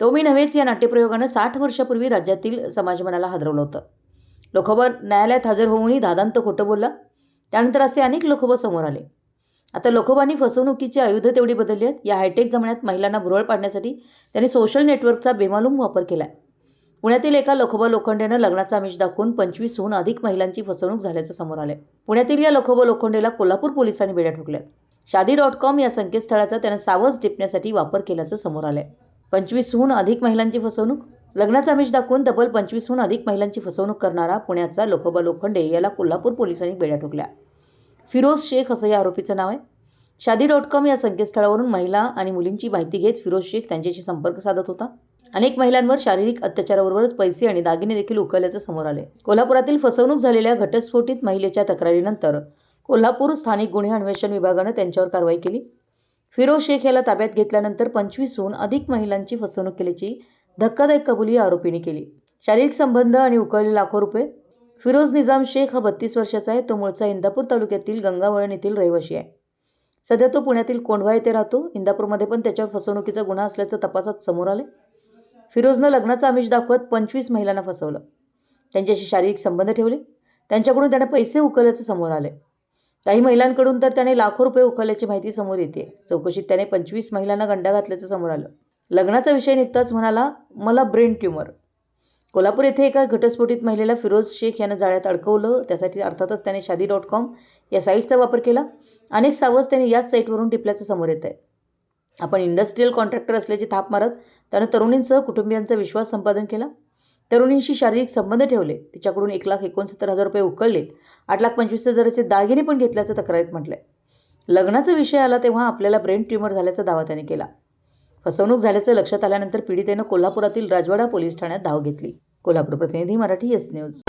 तो मी नव्हेच या नाट्यप्रयोगानं साठ वर्षापूर्वी राज्यातील समाजमनाला हादरवलं होतं. लोखोबा न्यायालयात हजर होऊनही दादांत खोटं बोलला. त्यानंतर असे अनेक लोखोबा समोर आले. आता लोखोबांनी फसवणुकीची आयुधं तेवढी बदलली आहेत. या हायटेक जमण्यात महिलांना भुरळ पाडण्यासाठी त्यांनी सोशल नेटवर्कचा बेमालूम वापर केला आहे पुण्यातील एका लोखोबा लोखंडेनं लग्नाचा आमिष दाखवून पंचवीसहून अधिक महिलांची फसवणूक झाल्याचं समोर आलं पुण्यातील या लोखोबा लोखंडेला कोल्हापूर पोलिसांनी बेड्या ठोकल्यात. शादी डॉट कॉम या संकेतस्थळाचा त्यानं सावज टिपण्यासाठी वापर केल्याचं समोर आलंय. पंचवीसहून अधिक महिलांची फसवणूक? लग्नाचा आमिष दाखवून तब्बल पंचवीसहून अधिक महिलांची फसवणूक करणारा पुण्याचा लोखोबा लोखंडे याला कोल्हापूर पोलिसांनी बेड्या ठोकल्या. फिरोज शेख असं या आरोपीचं नाव आहे. शादी डॉट कॉम या संकेतस्थळावरून महिला आणि मुलींची माहिती घेत फिरोज शेख त्यांच्याशी संपर्क साधत होता. अनेक महिलांवर शारीरिक अत्याचाराबरोबरच पैसे आणि दागिने देखील उकळल्याचं समोर आले कोल्हापुरातील फसवणूक झालेल्या घटस्फोटित महिलेच्या तक्रारीनंतर कोल्हापूर स्थानिक गुन्हे अन्वेषण विभागानं त्यांच्यावर कारवाई केली. फिरोज शेख याला ताब्यात घेतल्यानंतर पंचवीसहून अधिक महिलांची फसवणूक केल्याची धक्कादायक कबुली या आरोपीने केली. शारीरिक संबंध आणि उकळले लाखो रुपये. फिरोज निजाम शेख हा बत्तीस वर्षाचा आहे. तो मूळचा इंदापूर तालुक्यातील गंगावळण येथील रहिवाशी आहे. सध्या तो पुण्यातील कोंढवा येथे राहतो. इंदापूरमध्ये पण त्याच्यावर फसवणुकीचा गुन्हा असल्याचं तपासात समोर आले फिरोजनं लग्नाचा आमिष दाखवत पंचवीस महिलांना फसवलं. त्यांच्याशी शारीरिक संबंध ठेवले. त्यांच्याकडून त्याने पैसे उकळल्याचं समोर आले काही महिलांकडून तर त्याने लाखो रुपये उखळल्याची माहिती समोर येते. चौकशीत त्याने पंचवीस महिलांना गंडा घातल्याचं समोर आलं. लग्नाचा विषय निघताच म्हणाला मला ब्रेन ट्यूमर. कोल्हापूर येथे एका घटस्फोटित महिलेला फिरोज शेख यानं जाळ्यात अडकवलं. त्यासाठी अर्थातच त्याने शादी डॉट कॉम या साईटचा वापर केला. अनेक सावज त्याने याच साईटवरून टिपल्याचं समोर येत आहे आपण इंडस्ट्रीयल कॉन्ट्रॅक्टर असल्याची थाप मारत त्यानं तरुणींसह कुटुंबियांचा विश्वास संपादन केला. तरुणींशी शारीरिक संबंध ठेवले. तिच्याकडून एक लाख एकोणसत्तर हजार रुपये उकळले. आठ लाख पंचवीस हजाराचे दागिने पण घेतल्याचं तक्रारीत म्हटलंय. लग्नाचा विषय आला तेव्हा आपल्याला ब्रेन ट्यूमर झाल्याचा दावा त्याने केला. फसवणूक झाल्याचं लक्षात आल्यानंतर पीडितेनं कोल्हापुरातील राजवाडा पोलीस ठाण्यात धाव घेतली. कोल्हापूर प्रतिनिधी मराठी एस न्यूज.